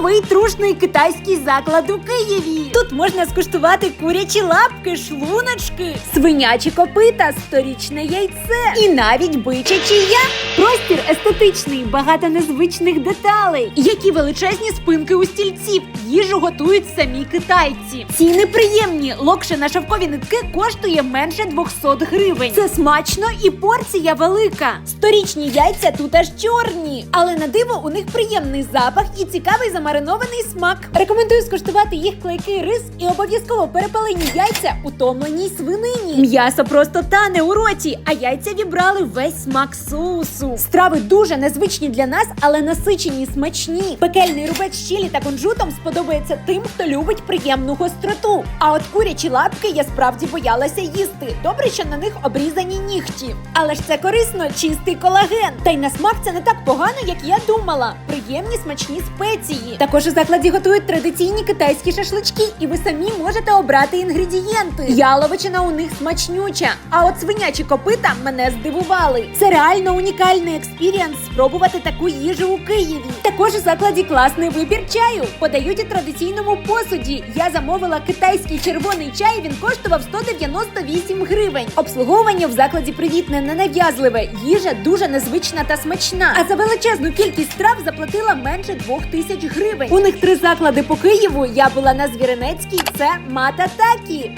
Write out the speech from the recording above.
новий трушний китайський заклад у Києві. Тут можна скуштувати курячі лапки, шлуночки, свинячі копита, сторічне яйце і навіть бичачі я. Простір естетичний, багато незвичних деталей. Які величезні спинки у стільців. Їжу готують самі китайці. Ціни приємні. Локше на шовкові нитки коштує менше 200 гривень. Це смачно і порція велика. Сторічні яйця тут аж чорні, але на диво у них приємний запах і цікавий замаринований смак. Рекомендую скуштувати їх клейкий рис і обов'язково перепалені яйця у томленій свинині. М'ясо просто тане у роті, а яйця вібрали весь смак соусу. Страви дуже незвичні для нас, але насичені, й смачні. Пекельний рубець з чилі та кунжутом сподобається тим, хто любить приємну гостроту. А от курячі лапки я справді боялася їсти. Добре, що на них обрізані нігті. Але ж це корисно, чистий колаген. Та й на смак це не так погано, як я думала. Приємні смачні спеції. Також у закладі готують традиційні китайські шашлички, і ви самі можете обрати інгредієнти. Яловичина у них смачнюча. А от свинячі копита мене здивували. Це реально унікальний експірієнс спробувати таку їжу у Києві. Також у закладі класний вибір чаю. Подають у традиційному посуді. Я замовила китайський червоний чай. Він коштував 198 гривень. Обслуговування в закладі привітне, ненав'язливе. Їжа дуже незвична та смачна. А за величезну кількість страв заплатила менше двох тисяч гривень. У них три заклади по Києву. Я була на Звіринецькій. Це Мата Такі.